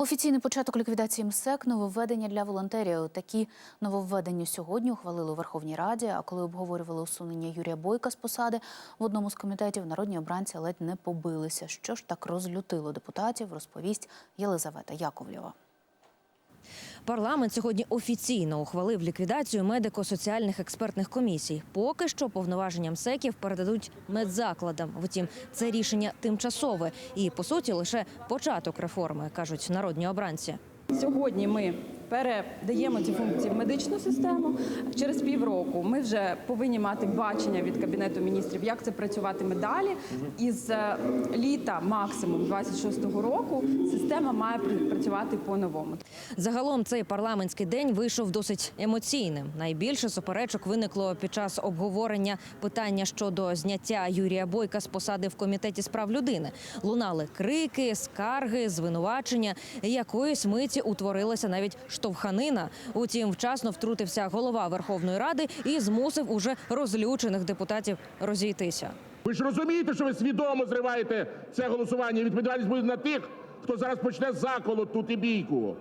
Офіційний початок ліквідації МСЕК – нововведення для волонтерів. Такі нововведення сьогодні ухвалили у Верховній Раді. А коли обговорювали усунення Юрія Бойка з посади в одному з комітетів, народні обранці ледь не побилися. Що ж так розлютило депутатів, розповість Єлизавета Яковлєва. Парламент сьогодні офіційно ухвалив ліквідацію медико-соціальних експертних комісій. Поки що повноваженням секів передадуть медзакладам. Втім, це рішення тимчасове і по суті лише початок реформи, кажуть народні обранці. Сьогодні ми передаємо ці функції в медичну систему. Через півроку ми вже повинні мати бачення від кабінету міністрів, як це працюватиме далі. Із е, літа, максимум 26-го року, система має працювати по-новому. Загалом цей парламентський день вийшов досить емоційним. Найбільше суперечок виникло під час обговорення питання щодо зняття Юрія Бойка з посади в комітеті з прав людини. Лунали крики, скарги, звинувачення. Якоїсь миті утворилася навіть штовханина. Утім, вчасно втрутився голова Верховної Ради і змусив уже розлючених депутатів розійтися. Ви ж розумієте, що ви свідомо зриваєте це голосування. Відповідальність буде на тих, хто зараз почне заколот тут і бійку.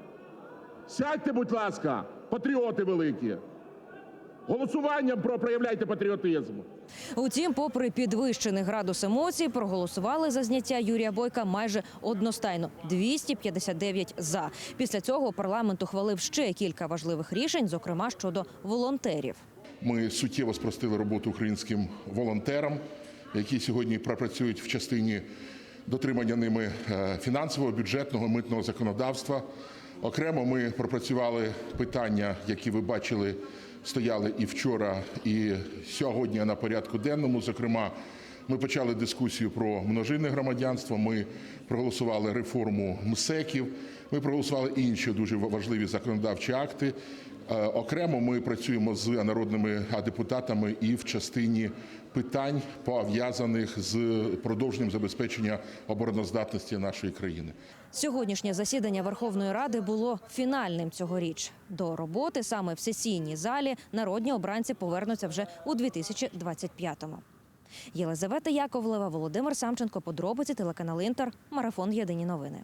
Сядьте, будь ласка, патріоти великі. Голосуванням про проявляйте патріотизм. Утім, попри підвищений градус емоцій, проголосували за зняття Юрія Бойка майже одностайно 259 за. Після цього парламент ухвалив ще кілька важливих рішень, зокрема щодо волонтерів. Ми суттєво спростили роботу українським волонтерам, які сьогодні пропрацюють в частині дотримання ними е, фінансового, бюджетного, митного законодавства. Окремо ми пропрацювали питання, які ви бачили, стояли і вчора, і сьогодні на порядку денному. Зокрема, ми почали дискусію про множинне громадянство. Ми проголосували реформу МСЕКів. Ми проголосували інші дуже важливі законодавчі акти. Е, Окремо ми працюємо з народними депутатами і в частині питань пов'язаних з продовженням забезпечення обороноздатності нашої країни. Сьогоднішнє засідання Верховної Ради було фінальним цьогоріч. До роботи саме в сесійній залі народні обранці повернуться вже у 2025-му. Єлизавета Яковлева, Володимир Самченко, подробиці телеканал Інтер, марафон Єдині новини.